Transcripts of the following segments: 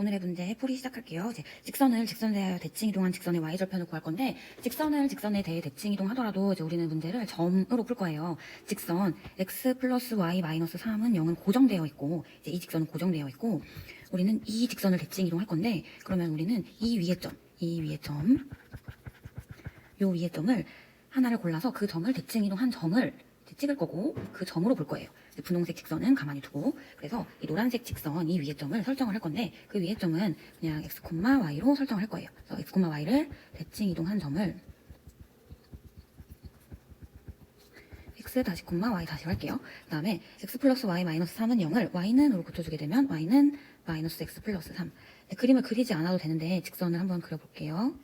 오늘의 문제 풀이 시작할게요. 이제 직선을 직선에 대하여 대칭 이동한 직선의 y절편을 구할 건데 직선을 직선에 대해 대칭 이동하더라도 이제 우리는 문제를 점으로 풀 거예요. 직선 x 플러스 y 마이너스 3은 0은 고정되어 있고 이제 이 직선은 고정되어 있고 우리는 이 직선을 대칭 이동할 건데 그러면 우리는 이 위의 점, 이 위의 점, 요 위의 점을 하나를 골라서 그 점을 대칭 이동한 점을 찍을 거고 그 점으로 볼 거예요. 분홍색 직선은 가만히 두고 그래서 이 노란색 직선 이 위의 점을 설정을 할 건데 그 위의 점은 그냥 x, y로 설정을 할 거예요. 그래서 x, y를 대칭 이동한 점을 x 다시 y 다시로 할게요. 그 다음에 x 플러스 y 마이너스 3은 0을 y는 으로 고쳐주게 되면 y는 마이너스 x 플러스 3. 네, 그림을 그리지 않아도 되는데 직선을 한번 그려볼게요.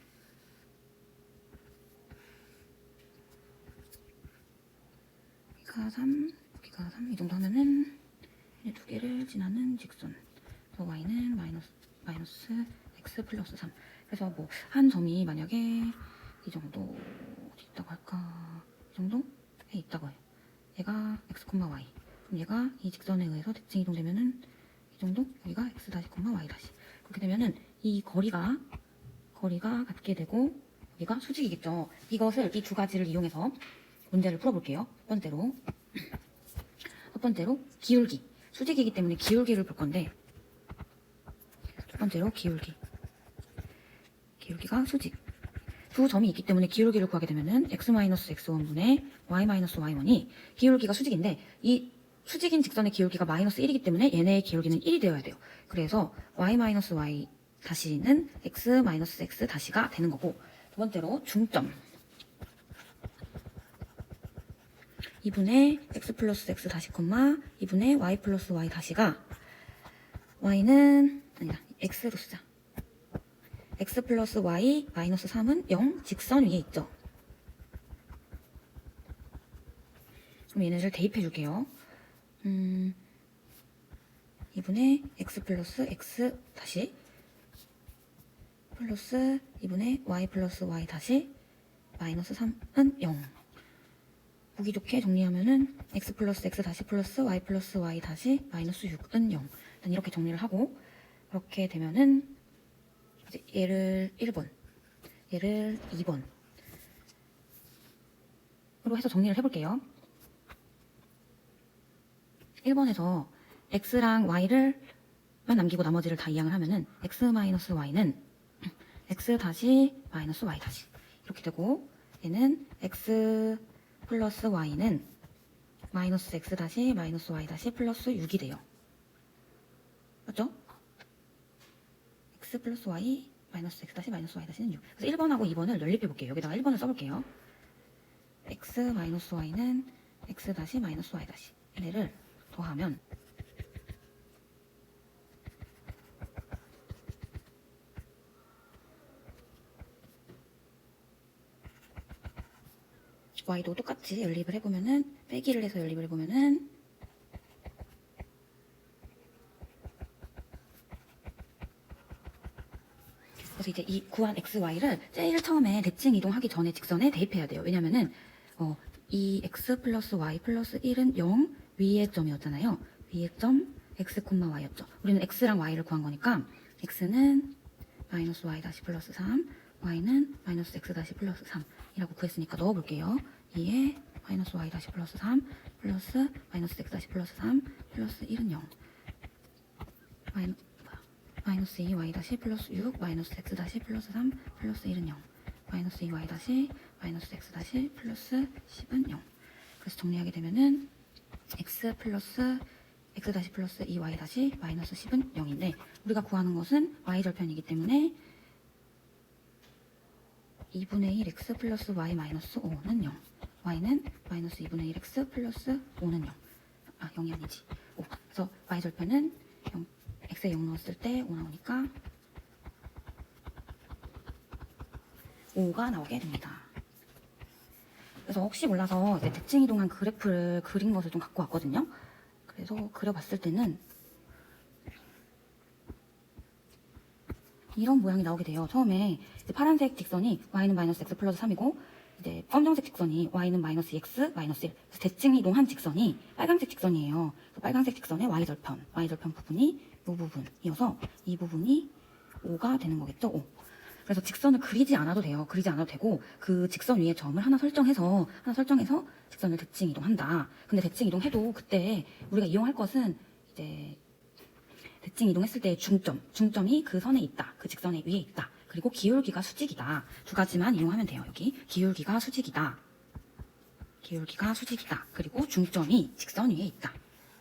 여기가 3, 여기가 3, 이 정도 하면은 이두 개를 지나는 직선. 그래서 y는 마이너스, 마이너스 x 플러스 3. 그래서 뭐 한 점이 만약에 이 정도 어디 있다고 할까? 이 정도에 있다고 해요. 얘가 x, y. 그럼 얘가 이 직선에 의해서 대칭 이동되면은 이 정도? 여기가 x 다시, y 다시. 그렇게 되면은 이 거리가 거리가 같게 되고 여기가 수직이겠죠. 이것을 이 두 가지를 이용해서 문제를 풀어볼게요. 첫 번째로. 첫 번째로 기울기. 수직이기 때문에 기울기를 볼 건데 첫 번째로 기울기. 기울기가 수직. 두 점이 있기 때문에 기울기를 구하게 되면은 x-x1분의 y-y1이 기울기가 수직인데 이 수직인 직선의 기울기가 마이너스 1이기 때문에 얘네의 기울기는 1이 되어야 돼요. 그래서 y-y 다시는 x-x 다시가 되는 거고 두 번째로 중점 2분의 x 플러스 x 다시 콤마 2분의 y 플러스 y 다시가 y는 아니다 x로 쓰자. x 플러스 y 마이너스 3은 0 직선 위에 있죠. 그럼 얘네를 대입해 줄게요. 음 2분의 x 플러스 x 다시 플러스 2분의 y 플러스 y 다시 마이너스 3은 0 보기 좋게 정리하면은 x 플러스 x 다시 플러스 y 플러스 y 다시 마이너스 6은 0. 일단 이렇게 정리를 하고 이렇게 되면은 이제 얘를 1번, 얘를 2번 으로 해서 정리를 해볼게요. 1번에서 x랑 y를 만 남기고 나머지를 다 이항을 하면은 x 마이너스 y는 x 다시 마이너스 y 다시 이렇게 되고 얘는 x 플러스 y는 마이너스 x 다시 마이너스 y 다시 플러스 6이 돼요. 맞죠? x 플러스 y 마이너스 x 다시 마이너스 y 다시는 6. 그래서 1번하고 2번을 연립해 볼게요. 여기다가 1번을 써볼게요. x 마이너스 y는 x 다시 마이너스 y 다시 얘를 더하면 y도 똑같이 연립을 해보면은 빼기를 해서 연립을 해보면은 그래서 이제 이 구한 x, y를 제일 처음에 대칭 이동하기 전에 직선에 대입해야 돼요. 왜냐면은 어, 이 x 플러스 y 플러스 1은 0 위의 점이었잖아요. 위의 점 x, y였죠. 우리는 x랑 y를 구한 거니까 x는 마이너스 y 다시 플러스 3, y는 마이너스 x 다시 플러스 3이라고 구했으니까 넣어볼게요. 2에 마이너스 y 다시 플러스 3 플러스 마이너스 x 다시 플러스 3 플러스 1은 0 마이너, 뭐야. 마이너스 2y 다시 플러스 6 마이너스 x 다시 플러스 3 플러스 1은 0 마이너스 2y 다시 마이너스 x 다시 플러스 10은 0 그래서 정리하게 되면은 x 플러스 x 다시 플러스 2y 다시 마이너스 10은 0인데 우리가 구하는 것은 y절편이기 때문에 2분의 1 x 플러스 y 마이너스 5는 0 y는 마이너스 2분의 1 x 플러스 5는 0 아 0이 아니지. 5 그래서 y절편은 0, x에 0 넣었을 때 5 나오니까 5가 나오게 됩니다. 그래서 혹시 몰라서 대칭 이동한 그래프를 그린 것을 좀 갖고 왔거든요. 그래서 그려봤을 때는 이런 모양이 나오게 돼요. 처음에 파란색 직선이 y는 마이너스 x 플러스 3이고 이제 검정색 직선이 y는 마이너스 x 마이너스 1. 그래서 대칭 이동한 직선이 빨간색 직선이에요. 빨간색 직선의 y절편, y절편 부분이 부분이어서 이 부분이 5가 되는 거겠죠? 5. 그래서 직선을 그리지 않아도 돼요. 그리지 않아도 되고 그 직선 위에 점을 하나 설정해서 하나 설정해서 직선을 대칭 이동한다. 근데 대칭 이동해도 그때 우리가 이용할 것은 이제 대칭 이동했을 때 중점, 중점이 그 선에 있다. 그 직선의 위에 있다. 그리고 기울기가 수직이다. 두 가지만 이용하면 돼요. 여기 기울기가 수직이다. 기울기가 수직이다. 그리고 중점이 직선 위에 있다.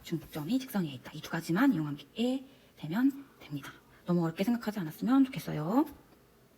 중점이 직선 위에 있다. 이 두 가지만 이용하게 되면 됩니다. 너무 어렵게 생각하지 않았으면 좋겠어요.